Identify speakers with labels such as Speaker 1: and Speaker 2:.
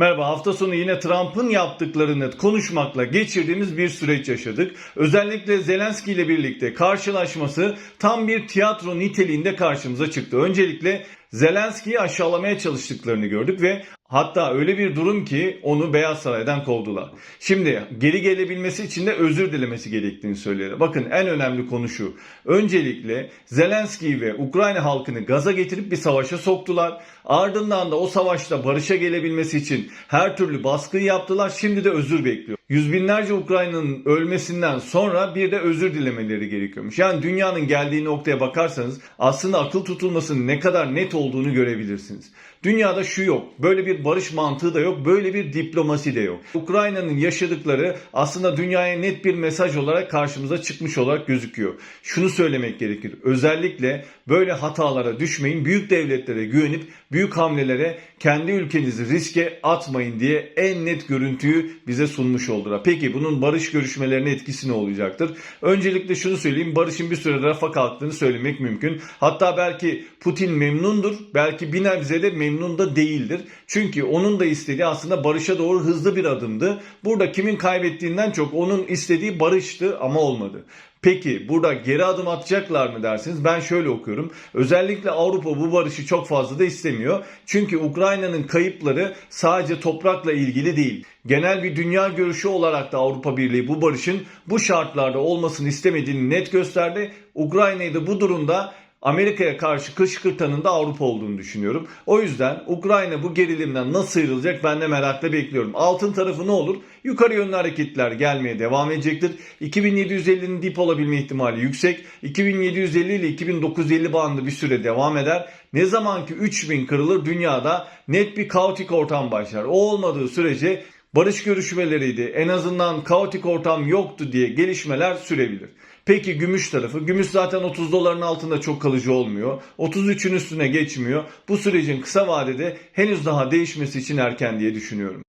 Speaker 1: Merhaba hafta sonu yine Trump'ın yaptıklarını konuşmakla geçirdiğimiz bir süreç yaşadık. Özellikle Zelenski ile birlikte karşılaşması tam bir tiyatro niteliğinde karşımıza çıktı. Öncelikle Zelenski'yi aşağılamaya çalıştıklarını gördük ve hatta öyle bir durum ki onu Beyaz Saray'dan kovdular. Şimdi geri gelebilmesi için de özür dilemesi gerektiğini söylüyor. Bakın en önemli konu şu. Öncelikle Zelenski'yi ve Ukrayna halkını gaza getirip bir savaşa soktular. Ardından da o savaşta barışa gelebilmesi için her türlü baskıyı yaptılar. Şimdi de özür bekliyor. Yüz binlerce Ukrayna'nın ölmesinden sonra bir de özür dilemeleri gerekiyormuş. Yani dünyanın geldiği noktaya bakarsanız aslında akıl tutulmasının ne kadar net olduğunu görebilirsiniz. Dünyada şu yok. Böyle bir barış mantığı da yok. Böyle bir diplomasi de yok. Ukrayna'nın yaşadıkları aslında dünyaya net bir mesaj olarak karşımıza çıkmış olarak gözüküyor. Şunu söylemek gerekir. Özellikle böyle hatalara düşmeyin. Büyük devletlere güvenip büyük hamlelere kendi ülkenizi riske atmayın diye en net görüntüyü bize sunmuş oldular. Peki bunun barış görüşmelerine etkisi ne olacaktır? Öncelikle şunu söyleyeyim. Barışın bir süre rafa kalktığını söylemek mümkün. Hatta belki Putin memnundur. Belki bir nebze de memnun da değildir. Çünkü onun da istediği aslında barışa doğru hızlı bir adımdı. Burada kimin kaybettiğinden çok onun istediği barıştı ama olmadı. Peki burada geri adım atacaklar mı dersiniz? Ben şöyle okuyorum. Özellikle Avrupa bu barışı çok fazla da istemiyor. Çünkü Ukrayna'nın kayıpları sadece toprakla ilgili değil. Genel bir dünya görüşü olarak da Avrupa Birliği bu barışın bu şartlarda olmasını istemediğini net gösterdi. Ukrayna'yı da bu durumda Amerika'ya karşı kışkırtanın da Avrupa olduğunu düşünüyorum. O yüzden Ukrayna bu gerilimden nasıl sıyrılacak ben de merakla bekliyorum. Altın tarafı ne olur? Yukarı yönlü hareketler gelmeye devam edecektir. 2750'nin dip olabilme ihtimali yüksek. 2750 ile 2950 bandı bir süre devam eder. Ne zaman ki 3000 kırılır dünyada net bir kaotik ortam başlar. O olmadığı sürece barış görüşmeleriydi. En azından kaotik ortam yoktu diye gelişmeler sürebilir. Peki gümüş tarafı? Gümüş zaten 30 doların altında çok kalıcı olmuyor. 33'ün üstüne geçmiyor. Bu sürecin kısa vadede henüz daha değişmesi için erken diye düşünüyorum.